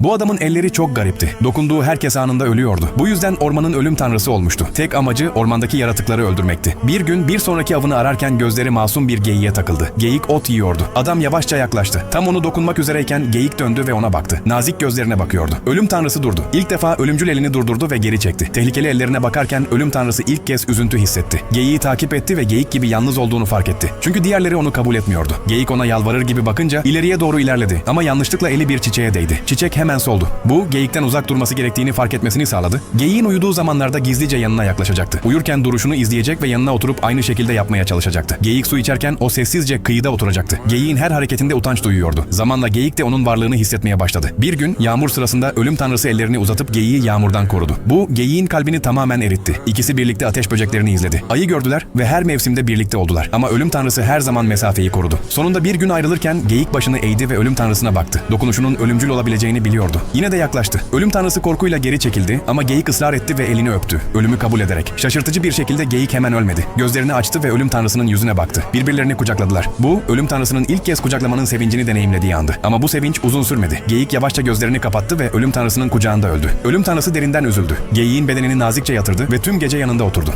Bu adamın elleri çok garipti. Dokunduğu herkes anında ölüyordu. Bu yüzden ormanın ölüm tanrısı olmuştu. Tek amacı ormandaki yaratıkları öldürmekti. Bir gün bir sonraki avını ararken gözleri masum bir geyiğe takıldı. Geyik ot yiyordu. Adam yavaşça yaklaştı. Tam onu dokunmak üzereyken geyik döndü ve ona baktı. Nazik gözlerine bakıyordu. Ölüm tanrısı durdu. İlk defa ölümcül elini durdurdu ve geri çekti. Tehlikeli ellerine bakarken ölüm tanrısı ilk kez üzüntü hissetti. Geyiği takip etti ve geyik gibi yalnız olduğunu fark etti. Çünkü diğerleri onu kabul etmiyordu. Geyik ona yalvarır gibi bakınca ileriye doğru ilerledi ama yanlışlıkla eli bir çiçeğe değdi. Çiçek hemen soldu. Bu geyikten uzak durması gerektiğini fark etmesini sağladı. Geyiğin uyuduğu zamanlarda gizlice yanına yaklaşacaktı. Uyurken duruşunu izleyecek ve yanına oturup aynı şekilde yapmaya çalışacaktı. Geyik su içerken o sessizce kıyıda oturacaktı. Geyiğin her hareketinde utanç duyuyordu. Zamanla geyik de onun varlığını hissetmeye başladı. Bir gün yağmur sırasında ölüm tanrısı ellerini uzatıp geyiği yağmurdan korudu. Bu geyiğin kalbini tamamen eritti. İkisi birlikte ateş böceklerini izledi. Ayı gördüler ve her mevsimde birlikte oldular. Ama ölüm tanrısı her zaman mesafeyi korudu. Sonunda bir gün ayrılırken geyik başını eğdi ve ölüm tanrısına baktı. Dokunuşunun ölümcül olabileceğini biliyordu. Yine de yaklaştı. Ölüm tanrısı korkuyla geri çekildi ama geyik ısrar etti ve elini öptü. Ölümü kabul ederek. Şaşırtıcı bir şekilde geyik hemen ölmedi. Gözlerini açtı ve ölüm tanrısının yüzüne baktı. Birbirlerini kucakladılar. Bu ölüm tanrısının ilk kez kucaklamanın sevincini deneyimlediği andı. Ama bu sevinç uzun sürmedi. Geyik yavaşça gözlerini kapattı ve ölüm tanrısının kucağında öldü. Ölüm tanrısı derinden üzüldü. Geyiğin bedenini nazikçe yatırdı ve tüm gece yanında oturdu.